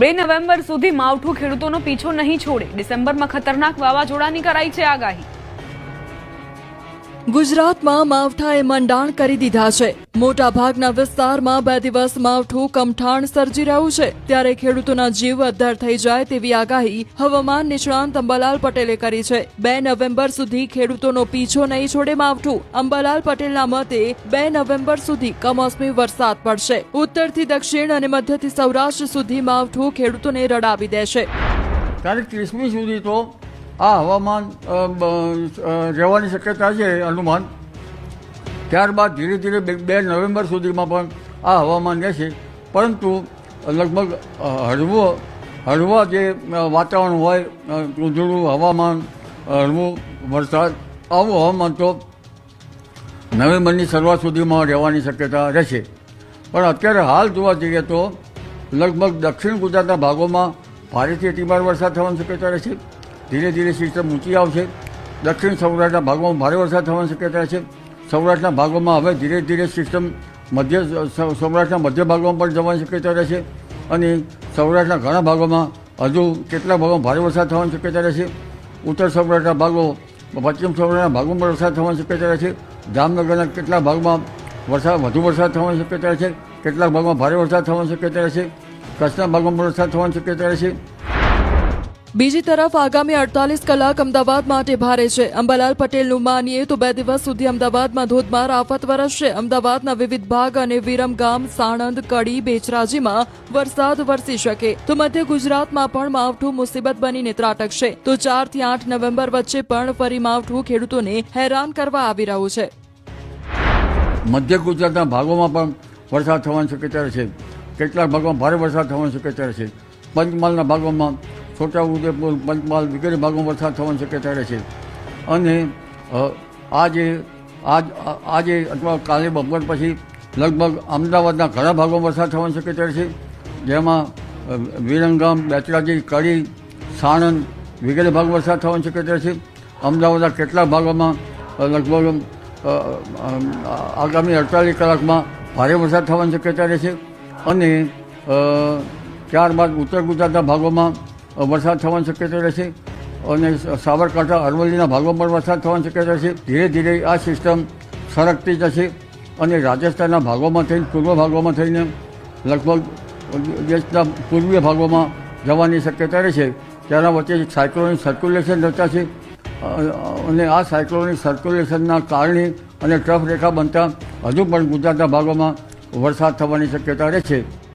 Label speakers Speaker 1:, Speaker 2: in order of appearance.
Speaker 1: બે નવેમ્બર સુધી માવઠું ખેડૂતોનો પીછો નહીં છોડે. ડિસેમ્બરમાં ખતરનાક વાવાઝોડાની કરાઈ છે આગાહી.
Speaker 2: ગુજરાતમાં માવઠાએ મંડાણ કરી દીધા છે. મોટા ભાગના વિસ્તારમાં બે દિવસ માવઠું કમઠાણ સર્જી રહ્યું છે. ત્યારે ખેડૂતોના જીવ અદ્ધર થઈ જાય તેવી આગાહી હવામાન નિષ્ણાંત અંબાલાલ પટેલે કરી છે. બે નવેમ્બર સુધી ખેડૂતોનો પીછો નહીં છોડે માવઠું. અંબાલાલ પટેલના મતે, બે નવેમ્બર સુધી કમોસમી વરસાદ પડશે. ઉત્તરથી દક્ષિણ અને મધ્યથી સૌરાષ્ટ્ર સુધી માવઠું ખેડૂતોને રડાવી દેશે.
Speaker 3: તારીખ ત્રીસમી સુધી તો આ હવામાન રહેવાની શક્યતા છે અનુમાન. ત્યારબાદ ધીરે ધીરે બે નવેમ્બર સુધીમાં પણ આ હવામાન રહેશે. પરંતુ લગભગ હળવો હળવા જે વાતાવરણ હોય અ, હવામાન હળવું વરસાદ આવું હવામાન તો નવેમ્બરની શરૂઆત સુધીમાં રહેવાની શક્યતા રહેશે. પણ અત્યારે હાલ જોવા જઈએ તો લગભગ દક્ષિણ ગુજરાતના ભાગોમાં ભારેથી અતિભાર વરસાદ થવાની શક્યતા રહેશે. ધીરે ધીરે સિસ્ટમ ઊંચી આવશે. દક્ષિણ સૌરાષ્ટ્રના ભાગોમાં ભારે વરસાદ થવાની શક્યતા છે. સૌરાષ્ટ્રના ભાગોમાં હવે ધીરે ધીરે સિસ્ટમ મધ્ય સૌરાષ્ટ્રના મધ્ય ભાગોમાં પણ જવાની શક્યતા રહેશે. અને સૌરાષ્ટ્રના ઘણા ભાગોમાં હજુ કેટલાક ભાગોમાં ભારે વરસાદ થવાની શક્યતા રહેશે. ઉત્તર સૌરાષ્ટ્રના ભાગો, પશ્ચિમ સૌરાષ્ટ્રના ભાગોમાં વરસાદ થવાની શક્યતા રહેશે. જામનગરના કેટલાક ભાગમાં વરસાદ વધુ વરસાદ થવાની શક્યતા રહેશે. કેટલાક ભાગમાં ભારે વરસાદ થવાની શક્યતા રહેશે. કચ્છના ભાગમાં વરસાદ થવાની શક્યતા રહેશે.
Speaker 2: બીજી તરફ આગામી અડતાલીસ કલાક અમદાવાદ માટે ભારે છે. અંબાલાલ પટેલનું માનીએ તો બે દિવસ સુધી અમદાવાદમાં ધોધમાર આફત વરસશે. અમદાવાદના વિવિધ ભાગ અને વિરમગામ સાણંદ, કડી, બેચરાજીમાં વરસાદ વરસી શકે. તો મધ્ય ગુજરાતમાં પણ માવઠું મુસીબત બનીને ત્રાટકશે. તો ચારથી આઠ નવેમ્બર વચ્ચે પણ ફરી માવઠું ખેડૂતોને હેરાન કરવા આવી રહ્યું છે.
Speaker 3: મધ્ય ગુજરાતના ભાગોમાં પણ વરસાદ થવાની શક્યતા છે. કેટલાક ભાગોમાં ભારે વરસાદ થવાની શક્યતા છે. પંચમહાલના ભાગોમાં છોટાઉદેપુર પંચમહાલ વગેરે ભાગોમાં વરસાદ થવાની શક્યતા રહેશે અને આજે આજ આજે અથવા કાલે બપોર પછી લગભગ અમદાવાદના ઘણા ભાગોમાં વરસાદ થવાની શક્યતા રહેશે જેમાં અ, વિરંગામ બેચરાજી કડી સાણંદ વગેરે ભાગ વરસાદ થવાની શક્યતા રહેશે અમદાવાદના કેટલાક ભાગોમાં લગભગ આગામી અડતાલીસ કલાકમાં ભારે વરસાદ થવાની શક્યતા રહેશે અને ત્યારબાદ ઉત્તર ગુજરાતના ભાગોમાં વરસાદ થવાની શક્યતા રહેશે. અને સાબરકાંઠા, અરવલ્લીના ભાગોમાં પણ વરસાદ થવાની શક્યતા છે ધીરે ધીરે આ સિસ્ટમ સરકતી જશે અને રાજસ્થાનના ભાગોમાં થઈને, પૂર્વ ભાગોમાં થઈને, લગભગ દેશના પૂર્વીય ભાગોમાં જવાની શક્યતા રહેશે. તેના વચ્ચે સાયક્લોનિક સર્ક્યુલેશન રહેતા છે. અને આ સાયક્લોનિક સર્ક્યુલેશનના કારણે અને ટ્રફ રેખા બનતા હજુ પણ ગુજરાતના ભાગોમાં વરસાદ થવાની શક્યતા રહેશે